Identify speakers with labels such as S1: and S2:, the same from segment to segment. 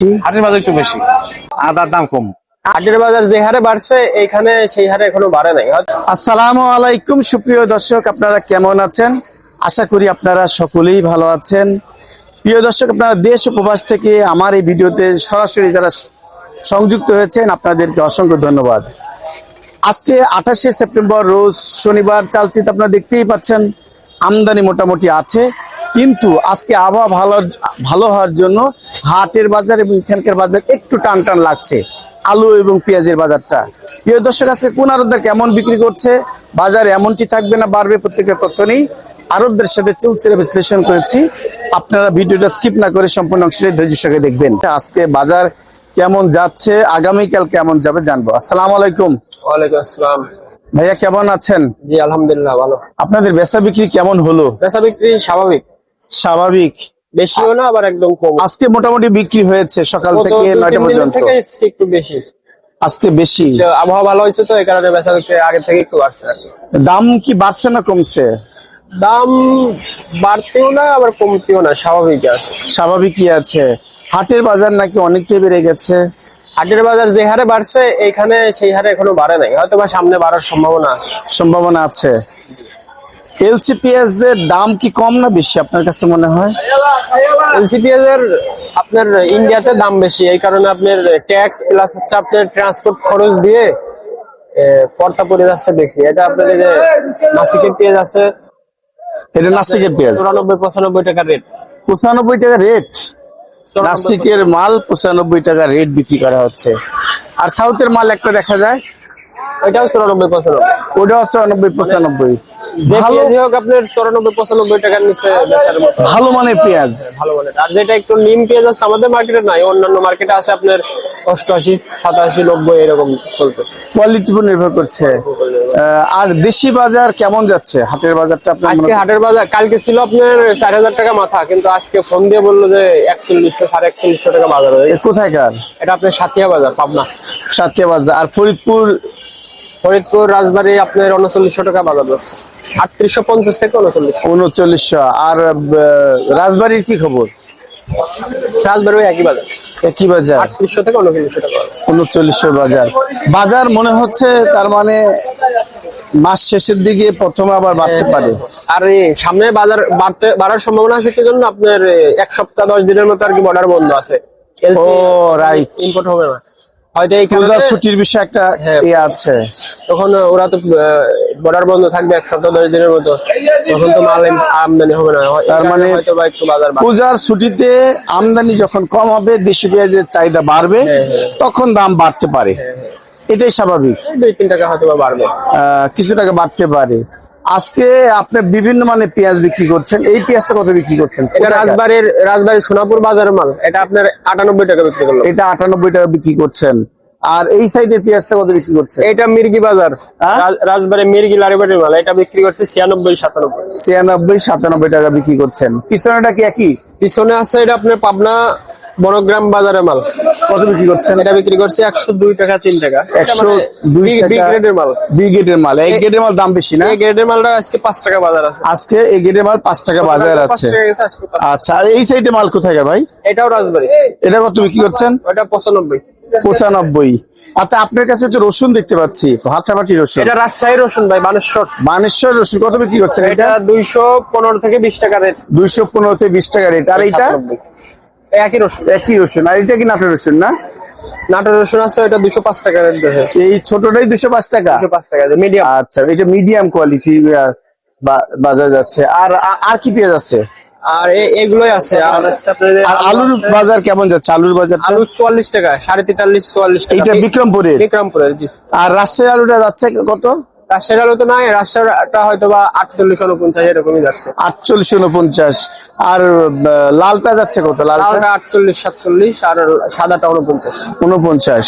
S1: হাটের বাজার একটু বেশি। আদার দাম কম।
S2: হাটের বাজার যে হারে বাড়ছে এইখানে সেই হারে এখনও বাড়ে নাই।
S3: আসসালামু আলাইকুম সুপ্রিয় দর্শক আপনারা কেমন আছেন? আশা করি আপনারা সকলেই ভালো আছেন। প্রিয় দর্শক আপনারা দেশ উপবাস থেকে আমার এই ভিডিওতে সরাসরি যারা সংযুক্ত হয়েছেন আপনাদেরকে অসংখ্য ধন্যবাদ। আজকে আঠাশে সেপ্টেম্বর রোজ শনিবার চালচিত আপনারা দেখতেই পাচ্ছেন আমদানি মোটামুটি আছে। কিন্তু আজকে আবহাওয়া ভালো ভালো হওয়ার জন্য হাটের বাজার এবং এখানকার বাজার একটু টান টান লাগছে। আলু এবং পেঁয়াজের বাজারটা। প্রিয় দর্শক আজকে কোন আরতদার কেমন বিক্রি করছে বাজার এমনটি থাকবে না বাড়বে প্রত্যেকটা তথ্য নেই। আরতদের সাথে চলছে বিশ্লেষণ করেছি। আপনারা ভিডিওটা স্কিপ না করে সম্পূর্ণ অংশটাই ধৈর্য সঙ্গে দেখবেন। আজকে বাজার কেমন যাচ্ছে আগামীকাল কেমন যাবে জানব। আসসালাম আলাইকুম।
S2: ওয়ালাইকুম আসসালাম।
S3: ভাইয়া কেমন আছেন?
S2: জি আলহামদুলিল্লাহ ভালো।
S3: আপনাদের বেচা বিক্রি কেমন হলো?
S2: বেচা বিক্রি স্বাভাবিক।
S3: স্বাভাবিক।
S2: বেশিও না আবার একদম কম
S3: আজকে মোটামুটি বিক্রি হয়েছে সকাল থেকে নয়টা পর্যন্ত।
S2: একটু বেশি।
S3: আজকে বেশি।
S2: আবহাওয়া ভালো হয়েছে তো এই কারণে বেচা বিক্রি আগে থেকে একটু বাড়ছে
S3: দাম কি বাড়ছে না কমছে?
S2: দাম বাড়তেও না আবার কমতেও না স্বাভাবিক আছে।
S3: স্বাভাবিকই আছে। হাটের বাজার নাকি অনেকটাই বেড়ে গেছে।
S2: হাটের বাজার যে হারে বাড়ছে এইখানে সেই হারে এখনও বাড়ে নাই। হয়তো বা সামনে বাড়ার সম্ভাবনা আছে।
S3: সম্ভাবনা আছে। এলসিপিএস এর দাম কি কম না বেশি আপনার কাছে মনে হয়?
S2: এলসিপিএস এর আপনার ইন্ডিয়াতে দাম বেশি এই কারণে আপনার ট্যাক্স প্লাস হচ্ছে আপনার ট্রান্সপোর্ট খরচ দিয়ে পর্তা পড়ে যাচ্ছে বেশি। এটা আপনার যে নাসিকের পেঁয়াজ আছে
S3: এটা নাসিকের পেঁয়াজ।
S2: চুরানব্বই পঁচানব্বই টাকা রেট
S3: পঁচানব্বই টাকা রেট নাসিকের মাল পঁচানব্বই টাকা রেট বিক্রি করা হচ্ছে। আর সাউথের মাল একটা দেখা যায়?
S2: এটাও চুরানব্বই পঁচানব্বই।
S3: চুরানব্বই পঁচানব্বই ভালো মানের পেঁয়াজ।
S2: ভালো বলে আর যেটা একটু নিম পেঁয়াজ আছে আমাদের মার্কেটে নাই অন্যান্য মার্কেটে আছে আপনার অষ্টআশি সাতাশি নব্বই এরকম চলতে
S3: কোয়ালিটির উপর নির্ভর করছে। আহ, আর দেশি বাজার কেমন যাচ্ছে? হাটের বাজারটা আপনার
S2: আজকে হাটের বাজার কালকে ছিল আপনার চার হাজার টাকা মাথা কিন্তু আজকে ফোন দিয়ে বলল যে একচল্লিশশো সাড়ে একচল্লিশশো টাকা বাজার হয়ে গেছে। এটা আপনার সাথিয়া বাজার পাবনা।
S3: সাথিয়া বাজার। আর ফরিদপুর
S2: ফরিদপুর রাজবাড়ি আপনার উনচল্লিশশো টাকা বাজার যাচ্ছে আটত্রিশশো পঞ্চাশ থেকে উনচল্লিশ
S3: উনচল্লিশশো। আর রাজবাড়ির কি খবর?
S2: রাজবাড়ি একই বাজার।
S3: একই বাজার?
S2: আটত্রিশশো থেকে উনচল্লিশশো টাকা বাজার।
S3: উনচল্লিশশো বাজার। বাজার মনে হচ্ছে তার মানে মাস শেষের দিকে প্রথমে আবার বাড়তে পারে।
S2: আর এই সামনে বাজার বাড়তে বাড়ার সম্ভাবনা আছে কি জন্য? আপনার এক সপ্তাহ দশ দিনের মতো আর কি বর্ডার বন্ধ আছে।
S3: ও রাইট
S2: ইম্পোর্ট হবে না। হয়তো এই
S3: পূজা ছুটির বিষয়ে একটা
S2: হ্যাঁ।
S3: আছে।
S2: তখন ওরা তো বর্ডার বন্ধ থাকবে এক সপ্তাহ দশ দিনের মতো। তখন তো মাল আমদানি হবে না। হয়-
S3: তার মানে
S2: হয়তো বা একটু বাজার
S3: পূজার ছুটিতে আমদানি যখন কম হবে দেশি পেঁয়াজের চাহিদা বাড়বে
S2: হ্যাঁ,
S3: তখন দাম বাড়তে পারে। এটাই স্বাভাবিক।
S2: দুই তিন টাকা হয়তো বাড়বে।
S3: আহ, কিছু টাকা বাড়তে পারে। আজকে আপনি বিভিন্ন মানে পেঁয়াজ বিক্রি করছেন। এই পেঁয়াজটা কত বিক্রি করছেন?
S2: এটা রাজবাড়ির রাজবাড়ির সোনাপুর বাজারের মাল। এটা আপনার আটানব্বই টাকা বিক্রি করল।
S3: এটা আটানব্বই টাকা বিক্রি করছেন। আর এই সাইডের পেঁয়াজটা কত বিক্রি করছেন?
S2: এটা মির্গি বাজার।
S3: হ্যাঁ?
S2: রাজ- রাজবাড়ি মির্গি লারিবাড়ির মাল। এটা বিক্রি করছে ছিয়ানব্বই সাতানব্বই।
S3: ছিয়ানব্বই সাতানব্বই টাকা বিক্রি করছেন। পিছনেটা কি একই?
S2: পিছনে আছে এটা আপনার পাবনা বনগ্রাম বাজারের মাল।
S3: কত বিক্রি করছেন?
S2: এটা বিক্রি করছে একশো দুই টাকা তিন টাকা।
S3: একশো
S2: মানে
S3: দুই
S2: মাল।
S3: দুই গেটের মাল। এই গেটের মাল দাম বেশি না?
S2: এই গ্রেডের মালটা আজকে পাঁচ টাকা বাজার আছে।
S3: আজকে এই গেটের মাল পাঁচ টাকা বাজার আছে। আচ্ছা আর এই সাইডে মাল কোথায় ভাই?
S2: এটাও রাজবাড়ি।
S3: এটা কত বিক্রি করছেন?
S2: ওটা পঁচানব্বই।
S3: পঁচানব্বই। আচ্ছা আপনার কাছে তো রসুন দেখতে পাচ্ছি হাতাবাটি রসুন।
S2: এটা রাজশাহী রসুন ভাই বানেশ্বর।
S3: বানেশ্বর রসুন কত বিক্রি করছেন
S2: এটা
S3: এটা?
S2: দুইশো পনেরো থেকে বিশ টাকা রেট।
S3: দুইশো পনেরো থেকে বিশ টাকা রেট। আর এইটা?
S2: একই রসুন।
S3: একই রসুন। আর এটা কি নাটোর রসুন না?
S2: নাটোর রসুন আছে ওটা দুশো পাঁচ টাকা রেট
S3: এই ছোটটাই দুশো পাঁচ টাকা?
S2: দুশো পাঁচ টাকা মিডিয়াম
S3: আচ্ছা এটা মিডিয়াম কোয়ালিটি বাজার যাচ্ছে। আর আর কি পেঁয়াজ আছে?
S2: আর এ- এগুলোই আছে। আর
S3: আলুর বাজার কেমন যাচ্ছে? আলুর বাজারটা?
S2: আলু চুয়াল্লিশ টাকা সাড়ে তেতাল্লিশ চুয়াল্লিশ টাকা।
S3: এইটা বিক্রমপুরের?
S2: বিক্রমপুরের জি।
S3: আর রাজশাহী আলুটা যাচ্ছে কত?
S2: রাজশাহীর আলু তো নাই রাজশাহীটা হয়তো বা আটচল্লিশ উনপঞ্চাশ এরকমই যাচ্ছে।
S3: আটচল্লিশ উনপঞ্চাশ। আর লালটা যাচ্ছে কত? লালটা?
S2: আটচল্লিশ সাতচল্লিশ আর সাদাটা উনপঞ্চাশ।
S3: উনপঞ্চাশ।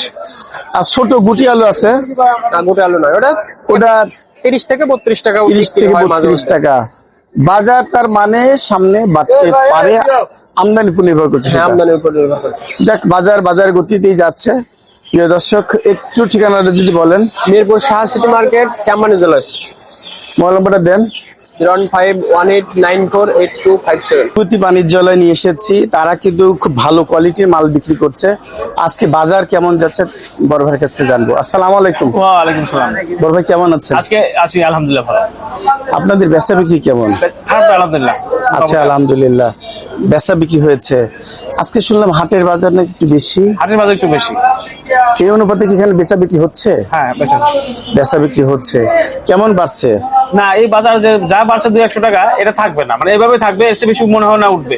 S3: আর ছোট গুটি আলু আছে?
S2: না গোটা আলু নয় ওটা
S3: ওটা
S2: তিরিশ থেকে বত্রিশ টাকা
S3: তিরিশ থেকে বত্রিশ টাকা। বাজার তার মানে সামনে বাড়তে পারে আমদানি উপর নির্ভর করছে
S2: হ্যাঁ, আমদানির উপর নির্ভর করে
S3: যাক বাজার বাজার গতিতেই যাচ্ছে। প্রিয় দর্শক একটু ঠিকানাটা যদি বলেন।
S2: মিরপুর শাহ সিটি মার্কেট শ্যামানি জেলায়।
S3: মোবাইল নম্বরটা দেন।
S4: Zero five one eight nine four eight two five seven.
S3: প্রতি বাণিজ্যালয় নিয়ে এসেছি। তারা কিন্তু খুব ভালো কোয়ালিটির মাল বিক্রি করছে। আজকে বাজার কেমন যাচ্ছে বড় ভাইয়ের কাছ থেকে জানব। আসসালাম আলাইকুম।
S1: ওয়ালাইকুম সালাম।
S3: বড় ভাই কেমন আছেন?
S1: আজকে আছি আলহামদুলিল্লাহ ভালো।
S3: আপনাদের বেচা বিক্রি কেমন?
S1: আলহামদুলিল্লাহ।
S3: আচ্ছা আলহামদুলিল্লাহ। বেচা বিক্রি হয়েছে। আজকে শুনলাম হাটের বাজার নাকি একটু বেশি।
S1: হাটের বাজার একটু বেশি।
S3: এই অনুপাতে কি এখানে বেচা বিক্রি হচ্ছে?
S1: হ্যাঁ
S3: বেচা বিক্রি হচ্ছে। কেমন বাড়ছে?
S1: না এই বাজার যে যা বাড়ছে দুই একশো টাকা এটা থাকবে না। মানে এভাবে থাকবে এর চেয়ে বেশি মনে হয় না উঠবে।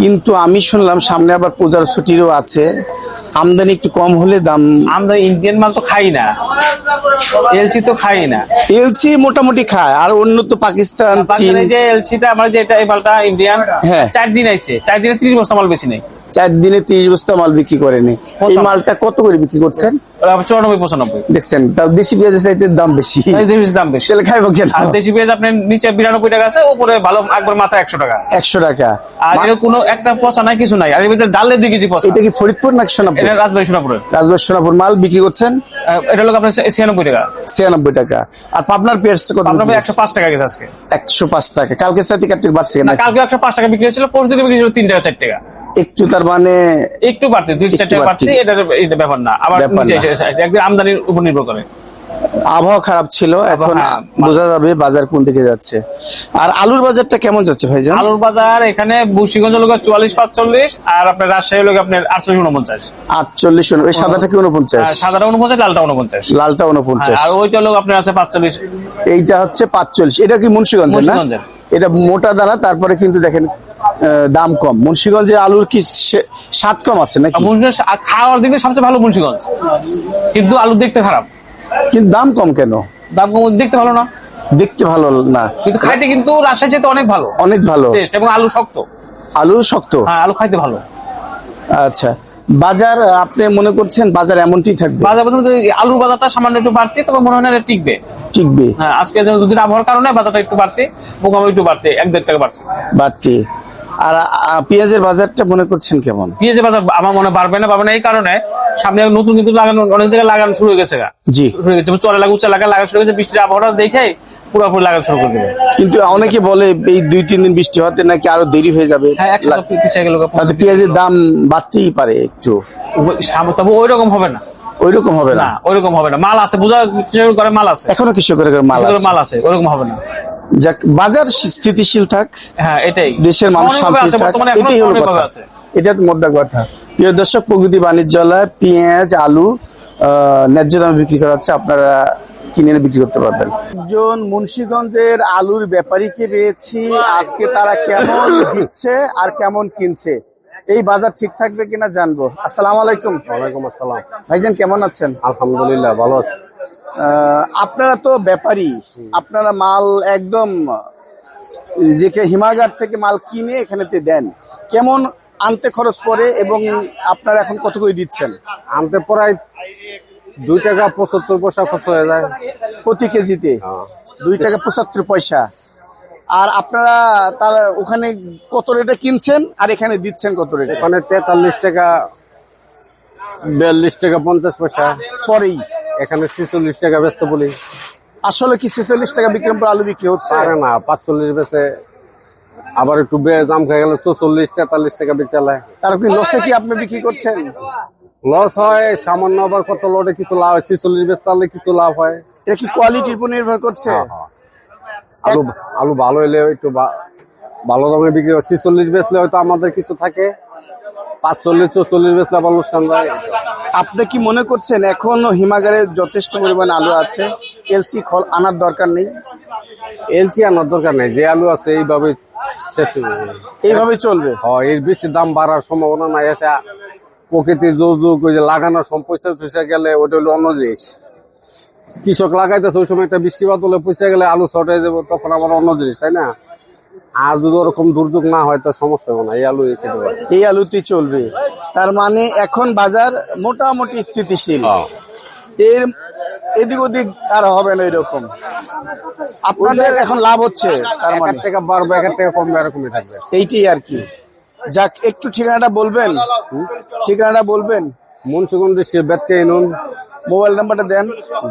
S3: কিন্তু আমি শুনলাম সামনে আবার পূজার ছুটিরও আছে। আমদানি একটু কম হলে দাম
S1: আমরা ইন্ডিয়ান মাল তো খাই না। এলসি তো খাই না।
S3: এলসি মোটামুটি খায় আর অন্য তো পাকিস্তান চীন।
S1: যে এলসিটা আমার যেটা এই মালটা ইন্ডিয়ান
S3: হ্যাঁ।
S1: চার দিন আইছে। চার দিনে ত্রিশ বস্তা মাল বেশি নেই।
S3: চার দিনে তিরিশ বস্তা মাল বিক্রি করেনি। এই মালটা কত করে বিক্রি করছেন?
S1: চুরানব্বই পঁচানব্বই।
S3: দেখছেন তার দেশি পেঁয়াজের চাইতে দাম বেশি।
S1: দাম বেশি।
S3: সেটা খাইবো কেন?
S1: আর দেশি পেঁয়াজ আপনার নিচে বিরানব্বই টাকা আছে উপরে ভালো একবার মাথা একশো টাকা।
S3: একশো টাকা।
S1: আর এর কোনো একটা পচা নাই কিছু নাই। আর এর ভিতরে ডালে দুই কেজি পচা।
S3: এটা কি ফরিদপুর নাকি সোনাপুর?
S1: এটা রাজবাড়ি সোনাপুরের।
S3: রাজবাড়ি সোনাপুর মাল বিক্রি করছেন?
S1: এটা হলো আপনার ছিয়ানব্বই টাকা।
S3: ছিয়ানব্বই টাকা। আর পাবনার পেঁয়াজ কত?
S1: আপনার একশো পাঁচ টাকা গেছে আজকে।
S3: একশো পাঁচ টাকা। কালকে সাথে কাটতে বাড়ছে
S1: না কালকে একশো পাঁচ টাকা বিক্রি হয়েছিল পরশু দিনে বিক্রি হয়েছিল তিন টাকা চার টাকা।
S3: একটু তার মানে
S1: একটু বাড়তি দুই চার
S3: একটু বাড়তি।
S1: এটা এটা ব্যাপার না। আবার নিচে একদম আমদানির উপর নির্ভর করে।
S3: আবহাওয়া খারাপ ছিল এখন
S1: হ্যাঁ,
S3: বোঝা যাবে বাজার কোন দিকে যাচ্ছে। আর আলুর বাজারটা কেমন যাচ্ছে ভাইজান?
S1: আলুর বাজার এখানে বসিগঞ্জ লোক চুয়াল্লিশ পাঁচচল্লিশ আর আপনার রাজশাহী লোক আপনার আটচল্লিশ উনপঞ্চাশ।
S3: আটচল্লিশ এই সাদাটা কি উনপঞ্চাশ?
S1: আর সাদাটা উনপঞ্চাশ লালটা উনপঞ্চাশ।
S3: লালটা উনপঞ্চাশ।
S1: আর ওইটা লোক আপনার আছে পাঁচচল্লিশ।
S3: এইটা হচ্ছে পাঁচচল্লিশ। এটা কি মুন্সিগঞ্জ না? এটা মোটা দানা তারপরে কিন্তু দেখেন দাম কম। মুন্সিগঞ্জের আলুর কি স্বাদ কম আছে নাকি?
S1: মুন্সিগঞ্জ খাওয়ার দিকে সবচেয়ে ভালো মুন্সিগঞ্জ। কিন্তু আলু দেখতে খারাপ।
S3: কিন্তু দাম কম কেন?
S1: দাম কম দেখতে ভালো না।
S3: দেখতে ভালো না।
S1: কিন্তু খাইতে কিন্তু রাজশাহী চেয়ে অনেক ভালো।
S3: অনেক ভালো।
S1: এবং আলু শক্ত।
S3: আলু শক্ত?
S1: হ্যাঁ আলু খাইতে ভালো।
S3: আচ্ছা। বাজার আপনি মনে করছেন বাজার এমনটি থাকবে?
S1: বাজার বলতে আলুর বাজারটা সামান্য একটু বাড়তি তবে মনে হয় না এটা টিকবে।
S3: টিকবে।
S1: হ্যাঁ আজকে দুদিন আবহাওয়ার কারণে বাজারটা একটু বাড়তি মোকামো একটু বাড়তি এক দেড় টাকা বাড়তি।
S3: বাড়তি। আর পেঁয়াজের বাজারটা মনে করছেন কেমন?
S1: পেঁয়াজের বাজার আমার মনে বাড়বে না না এই কারণে সামনে নতুন কিন্তু লাগানো অনেক জায়গায় লাগানো শুরু হয়ে গেছে
S3: জি।
S1: শুরু হয়ে গেছে লাগা উচ্চ লাগা লাগা শুরু হয়ে গেছে বৃষ্টির আবহাওয়া দেখে পুরোপুরি লাগানো শুরু করে দেবে।
S3: কিন্তু অনেকে বলে এই দুই তিন দিন বৃষ্টি হতে নাকি আরও দেরি হয়ে যাবে।
S1: হ্যাঁ
S3: তাতে পেঁয়াজের দাম বাড়তেই পারে একটু।
S1: তবে ওই রকম হবে না।
S3: ওই রকম হবে না?
S1: না ওই রকম হবে না। মাল আছে বোঝা কৃষকের ঘরে মাল আছে।
S3: এখনও কৃষকের আছে।
S1: মাল আছে ওরকম হবে না।
S3: যাক বাজার স্থিতিশীল থাক
S1: হ্যাঁ এটাই।
S3: দেশের মানুষ শান্তি থাক এটাই হলো কথা। এটা মোদ্দা কথা। প্রিয় দর্শক প্রগতি বাণিজ্যালয় পেঁয়াজ আলু ন্যায্য দামে বিক্রি করা হচ্ছে আপনারা কিনে বিক্রি করতে পারবেন। একজন মুন্সিগঞ্জের আলুর ব্যাপারীকে পেয়েছি আজকে তারা কেমন দিচ্ছে আর কেমন কিনছে এই বাজার ঠিক থাকবে কিনা জানব। আসসালামু আলাইকুম।
S4: ওয়ালাইকুম আসসালাম।
S3: ভাইজান কেমন আছেন?
S4: আলহামদুলিল্লাহ ভালো আছে।
S3: আহ, আপনারা তো ব্যাপারী। আপনারা মাল একদম যে কে হিমাগার থেকে মাল কিনে এখানেতে দেন। কেমন আনতে খরচ পড়ে এবং আপনারা এখন কত করে দিচ্ছেন?
S4: আনতে প্রায় দুই টাকা পঁচাত্তর পয়সা খরচ হয়ে যায়।
S3: প্রতি কেজিতে? দুই টাকা পঁচাত্তর পয়সা। আর আপনারা তার ওখানে কত রেটে কিনছেন? আর এখানে দিচ্ছেন কত রেটে?
S4: ওখানে তেতাল্লিশ টাকা বিয়াল্লিশ টাকা পঞ্চাশ পয়সা।
S3: পরেই।
S4: এখানে ছেচল্লিশ টাকা ব্যস্ত বলি।
S3: আসলে কি ছেচল্লিশ টাকা বিক্রমপুর আলু বিক্রি হচ্ছে?
S4: পারে না পাঁচচল্লিশ বেচে আবার একটু দাম খেয়ে গেলে চৌচল্লিশ তেতাল্লিশ টাকা বেচালায়
S3: তার কি লসে কি আপনি বিক্রি করছেন?
S4: লস হয় সামান্য আবার কত লটে কিছু লাভ হয় ছেচল্লিশ বেচতে কিছু লাভ হয়।
S3: এটা কি কোয়ালিটির উপর নির্ভর করছে?
S4: আলু আলু ভালো হলে একটু ভালো দামে বিক্রি হয়। ছেচল্লিশ বেচলে হয়তো আমাদের কিছু থাকে পাঁচচল্লিশ চৌচল্লিশ বেচলে আবার লোকসান যায়
S3: আপনি কি মনে করছেন এখনও হিমাগারে যথেষ্ট পরিমাণ আলু আছে? এলসি খল আনার দরকার নেই?
S4: এলসি আনার দরকার নেই। যে আলু আছে এইভাবে শেষ।
S3: এইভাবে চলবে?
S4: হয় এর বেশি দাম বাড়ার সম্ভাবনা নাই। এসে প্রকৃতি যোগ ওই যে লাগানোর সম্পদ চুষে গেলে ওটা হলো অন্য জিনিস। কৃষক লাগাইতেছে ওই সময় একটা বৃষ্টিপাত হলে পচে গেলে আলু হয়ে যাবে তখন আবার অন্য জিনিস তাই না? আর যদি ওরকম দুর্যোগ না হয় তো সমস্যা হবে না এই আলু
S3: এই আলুতেই চলবে। তার মানে এখন বাজার মোটামুটি স্থিতিশীল। এর এদিক ওদিক আর হবে না এরকম। আপনাদের এখন লাভ হচ্ছে তার মানে।
S4: টাকা বাড়বে এক টাকা কমবে এরকমই থাকবে।
S3: এইটাই আর কি। যাক একটু ঠিকানাটা বলবেন? ঠিকানাটা বলবেন?
S4: মুন্সিগঞ্জ বেতকে নুন
S3: মোবাইল নাম্বারটা দেন।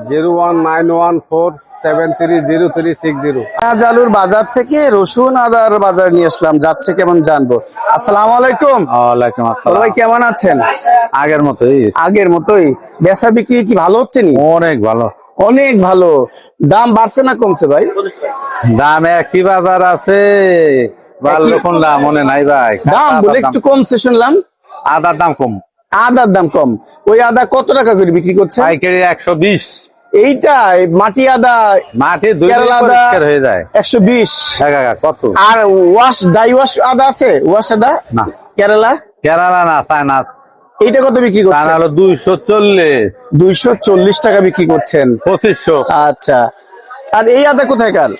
S5: Zero one nine one four seven three zero three six zero.
S3: আলুর বাজার থেকে রসুন আদার বাজার নিয়ে আসলাম। যাচ্ছে কেমন জানব? আসসালামু আলাইকুম।
S5: ওয়ালাইকুম
S3: বড় ভাই কেমন আছেন?
S5: আগের মতোই।
S3: আগের মতোই। বেচা বিক্রি কি ভালো হচ্ছে নি?
S5: অনেক ভালো।
S3: অনেক ভালো। দাম বাড়ছে না কমছে ভাই?
S5: দাম একই বাজার আছে। ভালো দাম মনে নাই ভাই।
S3: দাম বলে একটু কমছে শুনলাম।
S5: আদার দাম কম।
S3: আদার দাম কম। ওই আদা কত টাকা করে বিক্রি করছে?
S5: পাইকারি একশো বিশ।
S3: এইটা মাটি আদা
S5: মাটি
S3: কেরালা আদা
S5: হয়ে যায়।
S3: একশো বিশ।
S5: একা একা কত?
S3: আর ওয়াশ ডাই ওয়াশ আদা আছে? ওয়াশ আদা?
S5: না।
S3: কেরালা?
S5: কেরালা না চায়না
S3: এইটা কত বিক্রি করছেন?
S5: হলো দুইশো চল্লিশ।
S3: দুইশো চল্লিশ টাকা বিক্রি করছেন।
S5: পঁচিশশো।
S3: আচ্ছা। আর এই আদা কোথায় কার?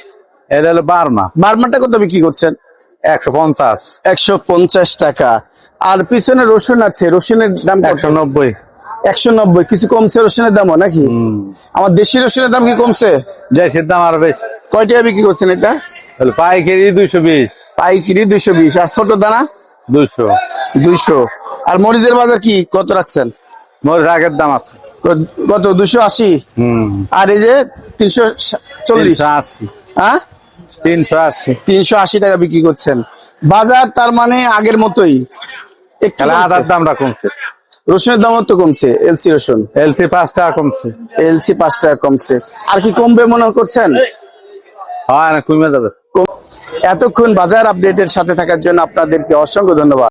S5: এটা হলো বার্মা।
S3: বার্মাটা কত বিক্রি করছেন?
S5: একশো পঞ্চাশ।
S3: একশো পঞ্চাশ টাকা। আর পিছনে রসুন আছে রসুনের দাম
S5: একশো নব্বই।
S3: একশো নব্বই কিছু কমছে রসুনের দামও নাকি? আমার দেশি রসুনের দাম কি কমছে?
S5: জয়সির দাম আরও বেশি।
S3: কয় টাকা বিক্রি করছেন এটা?
S5: পাইকারি দুইশো বিশ।
S3: পাইকিরি দুইশো বিশ আর ছোট দানা?
S5: দুইশো।
S3: দুইশো। আর মরিচের বাজার কি? কত রাখছেন?
S5: মরিচ আগের দাম আছে।
S3: কত দুশো আশি?
S5: হম।
S3: আর এই যে তিনশো চল্লিশ?
S5: আশি।
S3: হ্যাঁ?
S5: তিনশো আশি।
S3: তিনশো আশি টাকা বিক্রি করছেন। বাজার তার মানে আগের মতোই। একটু।
S5: আদার দামটা কমছে।
S3: রসুনের দামও তো কমছে এলসি রসুন।
S5: এলসি পাঁচ টাকা কমছে।
S3: এলসি পাঁচ টাকা কমছে। আর কি কমবে মনে করছেন?
S5: হয় না কমে যাবে।
S3: এতক্ষণ বাজার আপডেটের সাথে থাকার জন্য আপনাদেরকে অসংখ্য ধন্যবাদ।